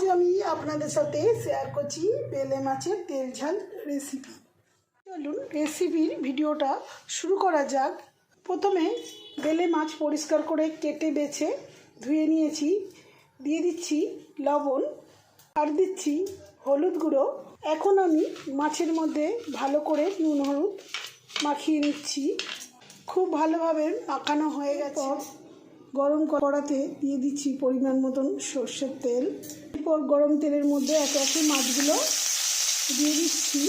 আজ আমি আপনাদের সাথে শেয়ার করছি বেলে মাছের তেল ঝাল রেসিপি চলুন রেসিপির ভিডিওটা শুরু করা যাক। প্রথমে বেলে মাছ পরিষ্কার করে কেটে বেছে ধুয়ে নিয়েছি। দিয়ে দিচ্ছি লবণ। আর দিচ্ছি হলুদ গুঁড়ো। এখন আমি মাছের মধ্যে ভালো করে নুন হলুদ মাখিয়ে নিচ্ছি। খুব ভালোভাবে মাখানো হয়ে গেছে। গরম কড়াতে দিয়ে দিচ্ছি পরিমাণ মতন সর্ষের তেল। এরপর গরম তেলের মধ্যে একে একে মাছগুলো দিয়ে দিচ্ছি।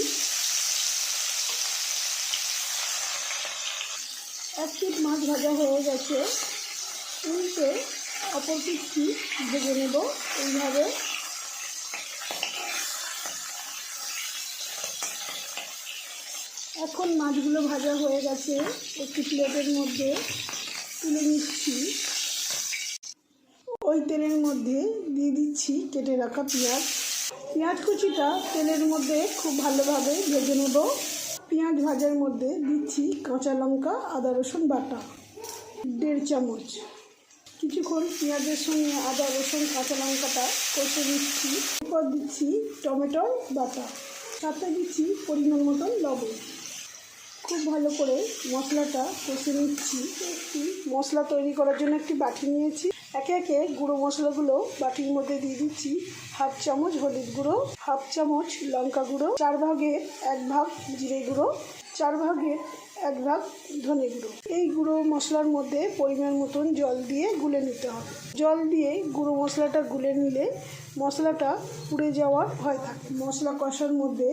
এক পিঠ মাছ ভাজা হয়ে গেছে। উল্টে অপর পিঠটি ভেজে নেব এইভাবে। এখন মাছগুলো ভাজা হয়ে গেছে। একটি প্লেটের মধ্যে তুলে নিচ্ছি। ওই তেলের মধ্যে দিয়ে দিচ্ছি, কেটে রাখা পেঁয়াজ। পেঁয়াজ কুচিটা তেলের মধ্যে খুব ভালোভাবে ভেজে নেব। পেঁয়াজ ভাজার মধ্যে দিচ্ছি কাঁচা লঙ্কা, আদা রসুন বাটা, দেড় চামচ। কিছুক্ষণ পেঁয়াজের সঙ্গে আদা রসুন, কাঁচা লঙ্কাটা কষে দিচ্ছি এরপর দিচ্ছি টমেটো বাটা। সাথে দিচ্ছি পরিমাণ মতন লবণ। খুব ভালো করে মশলাটা কষে নিচ্ছি। একটি মশলা তৈরি করার জন্য একটি বাটি নিয়েছি। একে একে গুঁড়ো মশলাগুলো বাটির মধ্যে দিয়ে দিচ্ছি হাফ চামচ হলুদ গুঁড়ো, হাফ চামচ লঙ্কা গুঁড়ো, চার ভাগের এক ভাগ জিরে গুঁড়ো, চার ভাগের এক ভাগ ধনে গুঁড়ো। এই গুঁড়ো মশলার মধ্যে পরিমাণ মতন জল দিয়ে গুলে নিতে হবে। জল দিয়ে গুঁড়ো মশলাটা গুলে নিলে মশলাটা পুড়ে যাওয়ার ভয় থাকে। মশলা কষার মধ্যে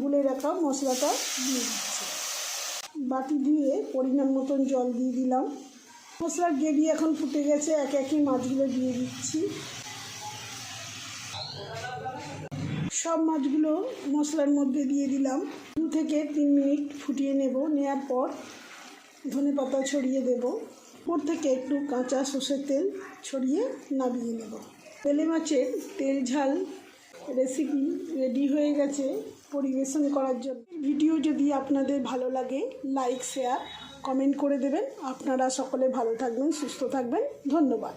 গুলে রাখা মশলাটা দিয়ে দিচ্ছি। বাটি দিয়ে পরিমাণ মতন জল দিয়ে দিলাম। মশলা গ্রেভি এখন ফুটে গেছে, এক একই মাছগুলো দিয়ে দিচ্ছি। সব মাছগুলো মশলার মধ্যে দিয়ে দিলাম। দু থেকে তিন মিনিট ফুটিয়ে নেব নেওয়ার পর ধনে পাতা ছড়িয়ে দেব। উপর থেকে একটু কাঁচা সর্ষের তেল ছড়িয়ে নামিয়ে নেব। তেলে মাছের তেল ঝাল রেসিপি রেডি হয়ে গেছে পরিবেশন করার জন্য। ভিডিও যদি আপনাদের ভালো লাগে লাইক শেয়ার কমেন্ট করে দেবেন। আপনারা সকলে ভালো থাকবেন সুস্থ থাকবেন। ধন্যবাদ।